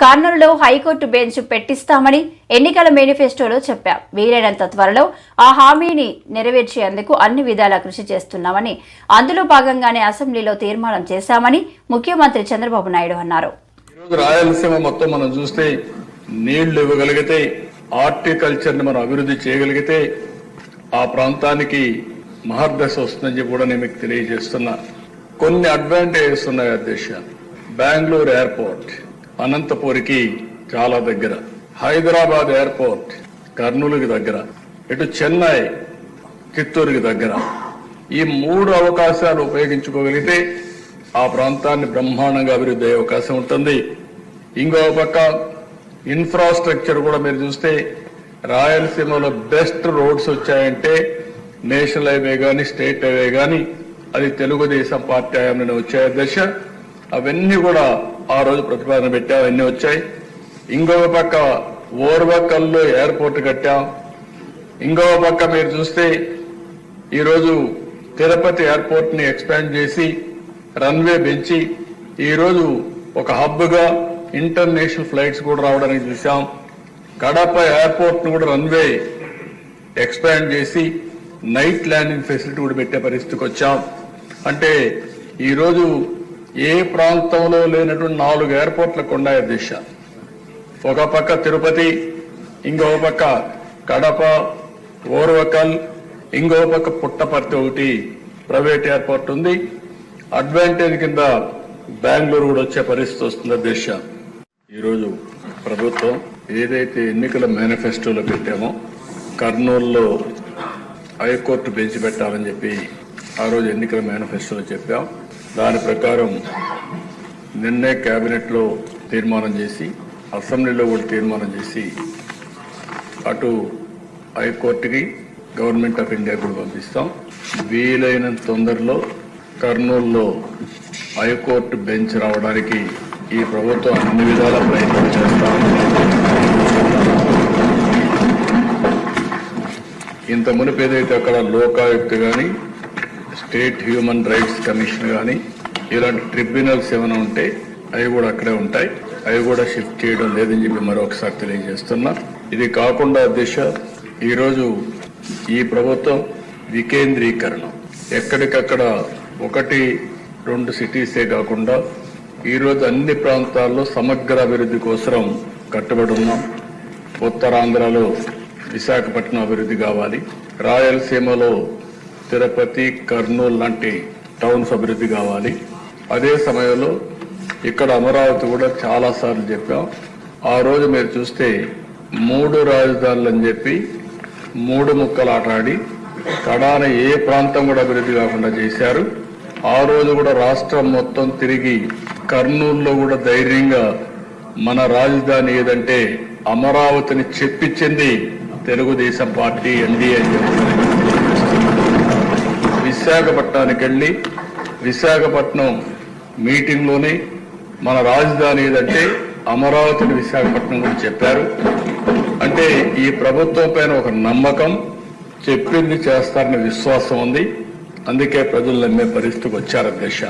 కర్నూలులో high court bench పెట్టిస్తామని ఎన్నికల మేనిఫెస్టోలో చెప్పాం. వీలైనంత త్వరలో ఆ హామీని నెరవేర్చేందుకు అన్ని విధాలా కృషి చేస్తున్నామని అందులో భాగంగానే అసెంబ్లీలో తీర్మానం చేశామని ముఖ్యమంత్రి చంద్రబాబు నాయుడు అన్నారు. రాయలసీమ మొత్తం మనం చూస్తే నీళ్ళు ఇవ్వగలిగితే హార్టికల్చర్ని మనం అభివృద్ధి చేయగలిగితే ఆ ప్రాంతానికి మహర్దశ వస్తుందని చెప్పి కూడా నేను మీకు తెలియజేస్తున్నా. కొన్ని అడ్వాంటేజెస్ ఉన్నాయి అధ్యక్ష. బెంగళూరు ఎయిర్పోర్ట్. అనంతపూర్కి చాలా దగ్గర హైదరాబాద్ ఎయిర్పోర్ట్ కర్నూలుకి దగ్గర ఇటు చెన్నై చిత్తూరుకి దగ్గర. ఈ మూడు అవకాశాలు ఉపయోగించుకోగలిగితే ఆ ప్రాంతాన్ని బ్రహ్మాండంగా అభివృద్ధి అయ్యే అవకాశం ఉంటుంది. ఇంకో పక్క ఇన్ఫ్రాస్ట్రక్చర్ కూడా మీరు చూస్తే రాయలసీమలో బెస్ట్ రోడ్స్ వచ్చాయంటే నేషనల్ హైవే కానీ స్టేట్ హైవే కానీ అది తెలుగుదేశం పార్టీ హయాంలోనే వచ్చాయి దశ. అవన్నీ కూడా ఆ రోజు ప్రతిపాదన పెట్టాం అవన్నీ వచ్చాయి. ఇంకొక పక్క ఓర్వకల్లో ఎయిర్పోర్ట్ కట్టాం. ఇంకొక పక్క మీరు చూస్తే ఈరోజు తిరుపతి ఎయిర్పోర్ట్ని ఎక్స్పాండ్ చేసి రన్వే పెంచి ఈరోజు ఒక హబ్గా ఇంటర్నేషనల్ ఫ్లైట్స్ కూడా రావడానికి చూసాం కడప ఎయిర్పోర్ట్ను కూడా రన్వే ఎక్స్పాండ్ చేసి నైట్ ల్యాండింగ్ ఫెసిలిటీ కూడా పెట్టే పరిస్థితికి వచ్చాం. అంటే ఈరోజు ఏ ప్రాంతంలో లేనటువంటి నాలుగు ఎయిర్పోర్ట్లకు ఉన్నాయి దిశ. ఒక పక్క తిరుపతి ఇంకో పక్క కడప ఓర్వకల్ ఇంకో పక్క పుట్టపర్తి ఒకటి ప్రైవేట్ ఎయిర్పోర్ట్ ఉంది. అడ్వాంటేజ్ కింద బెంగళూరు కూడా వచ్చే పరిస్థితి వస్తుంది దిశ. ఈరోజు ప్రభుత్వం ఏదైతే ఎన్నికల మేనిఫెస్టోలో పెట్టామో కర్నూలులో హైకోర్టు బెంచ్ పెట్టాలని చెప్పి ఆ రోజు ఎన్నికల మేనిఫెస్టోలో చెప్పాం. దాని ప్రకారం నిన్నే కేబినెట్లో తీర్మానం చేసి అసెంబ్లీలో కూడా తీర్మానం చేసి అటు హైకోర్టుకి గవర్నమెంట్ ఆఫ్ ఇండియా కూడా పంపిస్తాం. వీలైనంత తొందరలో కర్నూలులో హైకోర్టు బెంచ్ రావడానికి ఈ ప్రభుత్వం అన్ని విధాల ప్రయత్నం చేస్తాం. ఇంత మునిపేదైతే అక్కడ లోకాయుక్త కానీ స్టేట్ హ్యూమన్ రైట్స్ కమిషన్ కానీ ఇలాంటి ట్రిబ్యునల్స్ ఏమైనా ఉంటే అవి కూడా అక్కడే ఉంటాయి. అవి కూడా షిఫ్ట్ చేయడం లేదని చెప్పి మరొకసారి తెలియజేస్తున్నా. ఇది కాకుండా దిశ ఈరోజు ఈ ప్రభుత్వం వికేంద్రీకరణ. ఎక్కడికక్కడ ఒకటి రెండు సిటీసే కాకుండా ఈరోజు అన్ని ప్రాంతాల్లో సమగ్ర అభివృద్ధి కోసం కట్టుబడి ఉన్నాం. ఉత్తరాంధ్రలో విశాఖపట్నం అభివృద్ధి కావాలి. రాయలసీమలో తిరుపతి కర్నూలు లాంటి టౌన్స్ అభివృద్ధి కావాలి. అదే సమయంలో ఇక్కడ అమరావతి కూడా చాలా సార్లు చెప్పాం. ఆ రోజు మీరు చూస్తే మూడు రాజధానులు అని చెప్పి మూడు ముక్కలు ఆటాడి కడాన ఏ ప్రాంతం కూడా అభివృద్ధి కాకుండా చేశారు. ఆ రోజు కూడా రాష్ట్రం మొత్తం తిరిగి కర్నూలులో కూడా ధైర్యంగా మన రాజధాని ఏదంటే అమరావతిని చెప్పించింది తెలుగుదేశం పార్టీ ఎన్డీఏ అని విశాఖపట్నానికి వెళ్ళి విశాఖపట్నం మీటింగ్లోనే మన రాజధాని ఏదంటే అమరావతిని విశాఖపట్నం కూడా చెప్పారు. అంటే ఈ ప్రభుత్వం పైన ఒక నమ్మకం చెప్పింది చేస్తారనే విశ్వాసం ఉంది. అందుకే ప్రజలు నమ్మే పరిస్థితికి వచ్చారు దేశ